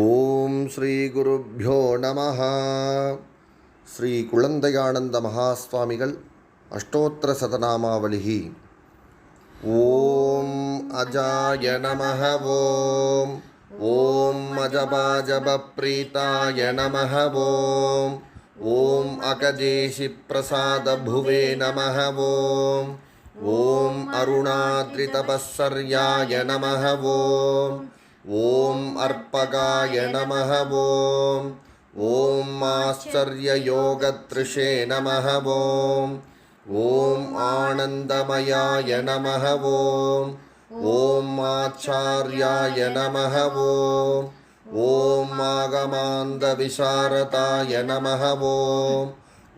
ஓம் ஸ்ரீ குருப்பியோ நம ஸ்ரீ குழந்தையானந்த மகாஸ்வாமிகள் அஷ்டோத்திர சதநாமாவளி ஓம் அஜாய நம ஓம் ஓம் அஜபாஜபப்ரீதாய நம ஓம் ஓம் அகஜேஷி பிரசாத புவே நம ஓம் ஓம் அருணாத்ரிதபஸ்ஸர்யாய நம ஓம் ॐ अर्पगाय नमः ॐ। ॐ आश्चर्ययोगतृषे नमः ॐ। ॐ आनन्दमयाय नमः ॐ। ॐ आचार्याय नमः ॐ। ॐ आगमान्दविशारदाय नमः ॐ।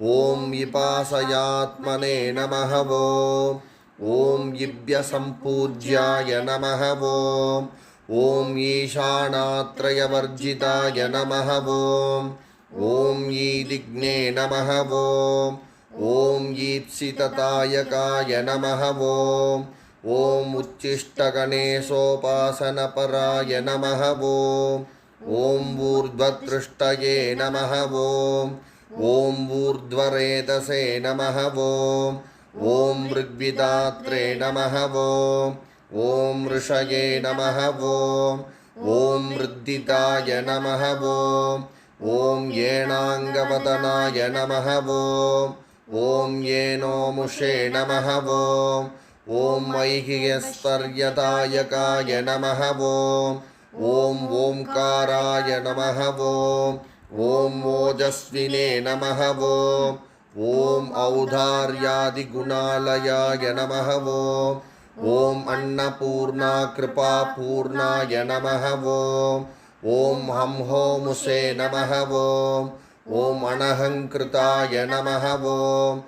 ॐ विपासयात्मने नमः ॐ। ॐ दिव्यसम्पूज्याय नमः ॐ। ॐ ईशानात्रयवर्जिताय नमः ॐ ॐ ईदिग्ने नमः ॐ ॐ ईप्सिततायकाय नमः ॐ ॐ उच्चिष्टगणेशोपासनपराय नमः ॐ ॐ ऊर्ध्वतृष्टये नमः ॐ ॐ ऊर्ध्वरेतसे नमः ॐ ॐ ऋग्विदात्रे नमः ॐ ॐ ऋषये नमः, ॐ। ॐ वृद्धिताय नमः, ॐ। ॐ येणाङ्गवदनाय नमः, ॐ। ॐ येनोमुषे नमः, ॐ। ॐ वैहियस्पर्यदायकाय नमः, ॐ। ॐ ओङ्काराय नमः, ॐ। ॐ ओजस्विने नमः, ॐ। ॐ औदार्यादिगुणालयाय नमः, ॐ। ॐ अन्नपूर्णा कृपापूर्णाय नमः ॐ। ॐ हं होमुसे नमः ॐ। ॐ अनहङ्कृताय नमः ॐ।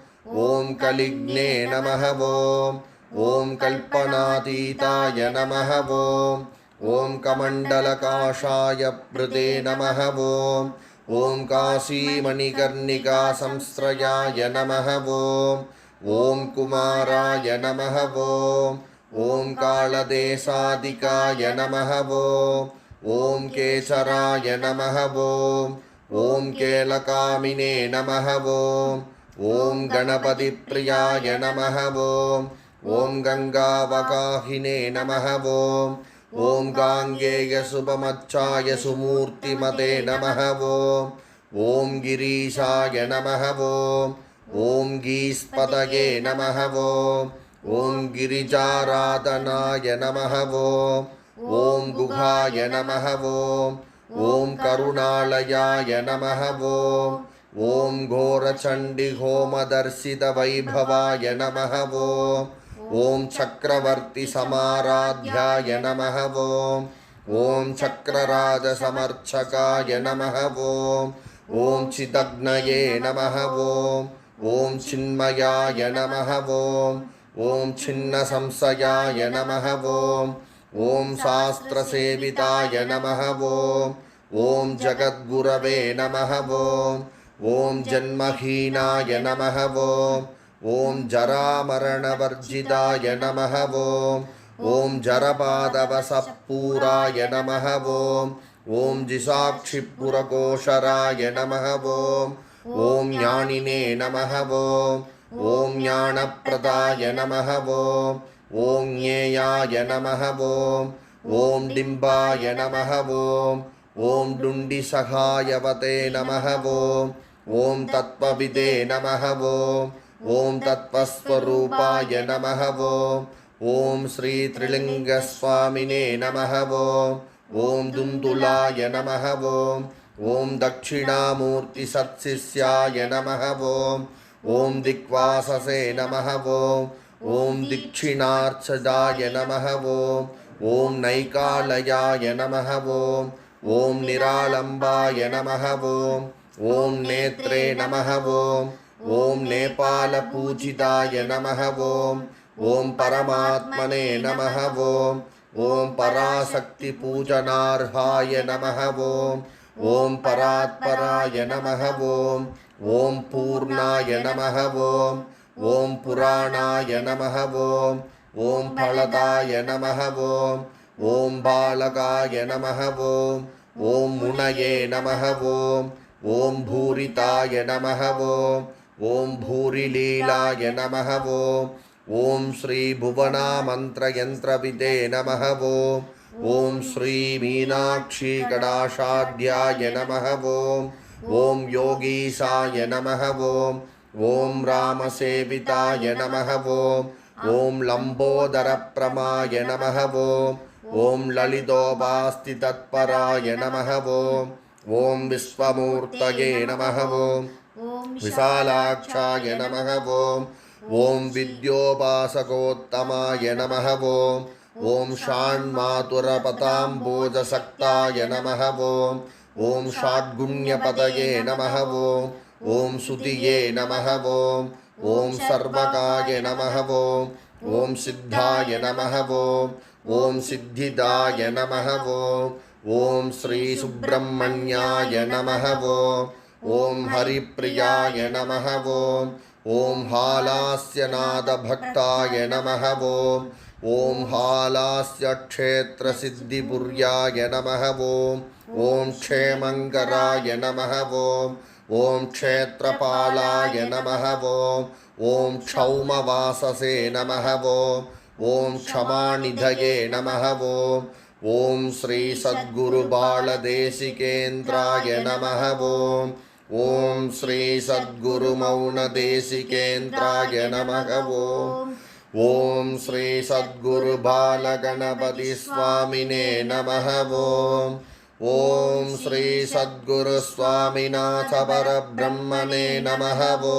ॐ कलिग्ने नमः ॐ। ॐ कल्पनातीताय नमः ॐ। ॐ कमण्डलकाशाय प्रदे नमः ॐ। ॐ काशीमणिकर्णिका संश्रयाय नमः ॐ ஓம் குமாராய நமக ஓம். ஓம் காலதேசாதிகாய நமக ஓம். ஓம் கேசராய நமக ஓம். ஓம் கேலகாமினே நமக ஓம். ஓம் கணபதி பிரியாய நமக ஓம். ஓம் கங்காவகாகினே நமக ஓம். ஓம் காங்கேய சுபமச்சாய சுமூர்த்திமதே நமக ஓம். கிரீஷாய நமக ॐ गीस्पतये नमः वो ॐ गिरिजाराधनाय नमः वो ॐ गुहाय नमः ॐ ॐ करुणालयाय नमः ॐ ॐ घोरचण्डिहोमदर्शितवैभवाय नमः ॐ ॐ चक्रवर्तिसमाराध्याय नमः ॐ ॐ चक्रराजसमर्चकाय नमः ॐ ॐ चिदग्नये नमः ஓம் சின்மயாய நமக ஓம். ஓம் சின்ன சம்சயாய நமக ஓம். ஓம் சாஸ்திரசேவிதாய நமக ஓம். ஓம் ஜகத்குரவே நமக ஓம். ஓம் ஜன்மஹீனாய நமக ஓம். ஓம் ஜராமரணவர்ஜிதாய நமக ஓம். ஓம் ஜரபாதவசப்பூராய நமக ஓம். ஜிசாட்சிபுரகோஷராய நமக ஓம். ஓம் ஞானினே நமக ஓம். ஓம் ஞானப்பிரதாய நமக ஓம். ஓம் ஞேயாய நமக ஓம். ஓம் டிம்பாய நமக ஓம். ஓம் டுண்டி சகாயவதே நமக ஓம். ஓம் தத்வவிதே நமக ஓம். ஓம் தத்வஸ்வரூபாய நமக ஓம். ஓம் ஸ்ரீ திரிலிங்கஸ்வாமினே நமக ஓம். ஓம் துந்துலாய நமக ॐ दक्षिणामूर्तिसत्शिष्याय नमः ॐ ॐ दिक्वाससे नमः ॐ ॐ दक्षिणार्चदाय नमः ॐ ॐ नैकालयाय नमः ॐ ॐ निरालम्बाय नमः ॐ ॐ नेत्रे नमः ॐ ॐ नेपालपूजिताय नमः ॐ ॐ परमात्मने नमः ॐ ॐ पराशक्तिपूजनार्हाय नमः ॐ ஓம் பராத்பராய நமக ஓம். ஓம் பூர்ணாய நமக ஓம். ஓம் புராணாய நமக ஓம். ஓம் பலதாய நமக ஓம். ஓம் பாலகாய நமக ஓம். ஓம் முனையே நமக ஓம். ஓம் பூரிதாய நமக ஓம். ஓம் பூரிலீலாய நமக ஓம். ஓம் ஸ்ரீபுவனாமந்திரயந்திரவிதே நமக ஓம். ஓம் ஸ்ரீ மீனாட்சி கடாஷாத்யாய நம ஓம். ஓம் யோகீஷாய நம ஓம். ஓம் ராமசேவிதாய நம ஓம். ஓம் லம்போதரப்பிரமாய நம ஓம். ஓம் லலிதோபாஸ்தி தத்பராய நம ஓம். ஓம் விஸ்வமூர்த்தயே நம ஓம். விசாலாட்சாய நம ஓம். ஓம் வித்யோபாசகோத்தமாய நம ஓம். ॐ षाण्मातुरपताम्बोजसक्ताय नमः ॐ। ॐ षाड्गुण्यपतये नमः ॐ। ॐ सुतिये नमः ॐ। ॐ सर्वकाय नमः ॐ। ॐ सिद्धाय नमः ॐ। ॐ सिद्धिदाय नमः ॐ। ॐ श्रीसुब्रह्मण्याय नमः ॐ। ॐ हरिप्रियाय नमः ॐ ॐ हालास्यनादभक्ताय नमः ॐ ॐ हालास्य क्षेत्रसिद्धिपुर्याय नमः ॐ ॐ क्षेमङ्कराय नमः ॐ ॐ क्षेत्रपालाय नमः ॐ ॐ क्षौमवाससे नमः ॐ ॐ क्षमानिधये नमः ॐ ॐ श्रीसद्गुरुबालदेशिकेन्द्राय नमः ॐ ॐ श्रीसद्गुरुमौनदेशिकेन्द्राय नमः ॐ ॐ श्रीसद्गुरुबालगणपतिस्वामिने नमः ॐ ॐ श्रीसद्गुरुस्वामिनाथपरब्रह्मणे नमः ॐ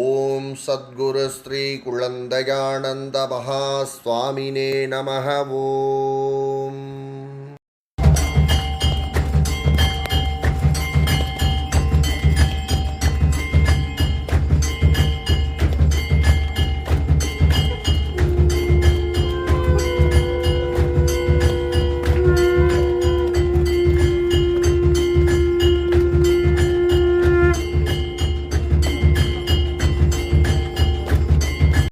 ஓம் சத்குரு ஸ்ரீ குழந்தையானந்த மகா சுவாமினே நம ஓம்.